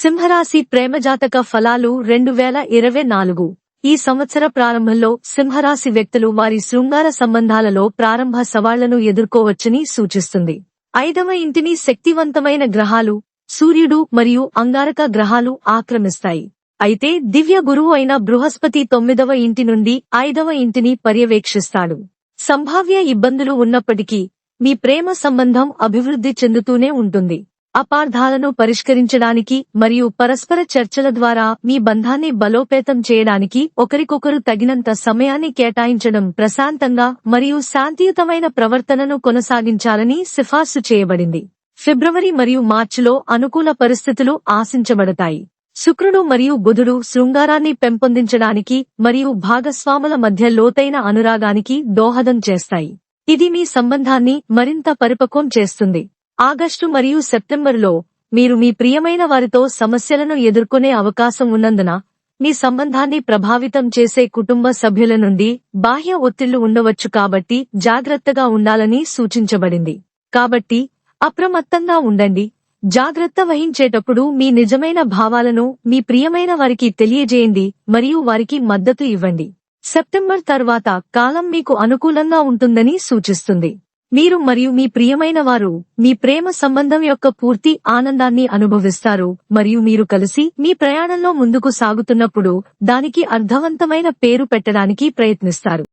సింహరాశి ప్రేమజాతక ఫలాలు రెండు వేల ఇరవై నాలుగు. ఈ సంవత్సర ప్రారంభంలో సింహరాశి వ్యక్తులు వారి శృంగార సంబంధాలలో ప్రారంభ సవాళ్ళను ఎదుర్కోవచ్చని సూచిస్తుంది. ఐదవ ఇంటిని శక్తివంతమైన గ్రహాలు సూర్యుడు మరియు అంగారక గ్రహాలు ఆక్రమిస్తాయి. అయితే దివ్య గురువు అయిన బృహస్పతి తొమ్మిదవ ఇంటి నుండి ఐదవ ఇంటిని పర్యవేక్షిస్తాడు. సంభావ్య ఇబ్బందులు ఉన్నప్పటికీ మీ ప్రేమ సంబంధం అభివృద్ధి చెందుతూనే ఉంటుంది. అపార్థాలను పరిష్కరించడానికి మరియు పరస్పర చర్చల ద్వారా మీ బంధాన్ని బలోపేతం చేయడానికి ఒకరికొకరు తగినంత సమయాన్ని కేటాయించడం ప్రశాంతంగా మరియు శాంతియుతమైన ప్రవర్తనను కొనసాగించాలని సిఫార్సు చేయబడింది. ఫిబ్రవరి మరియు మార్చిలో అనుకూల పరిస్థితులు ఆశించబడతాయి. శుక్రుడు మరియు బుధుడు శృంగారాన్ని పెంపొందించడానికి మరియు భాగస్వాముల మధ్య లోతైన అనురాగానికి దోహదం చేస్తాయి. ఇది మీ సంబంధాన్ని మరింత పరిపక్వం చేస్తుంది. ఆగస్టు మరియు సెప్టెంబరులో మీరు మీ ప్రియమైన వారితో సమస్యలను ఎదుర్కొనే అవకాశం ఉన్నందున మీ సంబంధాన్ని ప్రభావితం చేసే కుటుంబ సభ్యుల నుండి బాహ్య ఒత్తిళ్ళు ఉండవచ్చు కాబట్టి జాగ్రత్తగా ఉండాలని సూచించబడింది. కాబట్టి అప్రమత్తంగా ఉండండి. జాగ్రత్త వహించేటప్పుడు మీ నిజమైన భావాలను మీ ప్రియమైన వారికి తెలియజేయండి మరియు వారికి మద్దతు ఇవ్వండి. సెప్టెంబర్ తర్వాత కాలం మీకు అనుకూలంగా ఉంటుందని సూచిస్తుంది. మీరు మరియు మీ ప్రియమైన వారు మీ ప్రేమ సంబంధం యొక్క పూర్తి ఆనందాన్ని అనుభవిస్తారు మరియు మీరు కలిసి మీ ప్రయాణంలో ముందుకు సాగుతున్నప్పుడు దానికి అర్థవంతమైన పేరు పెట్టడానికి ప్రయత్నిస్తారు.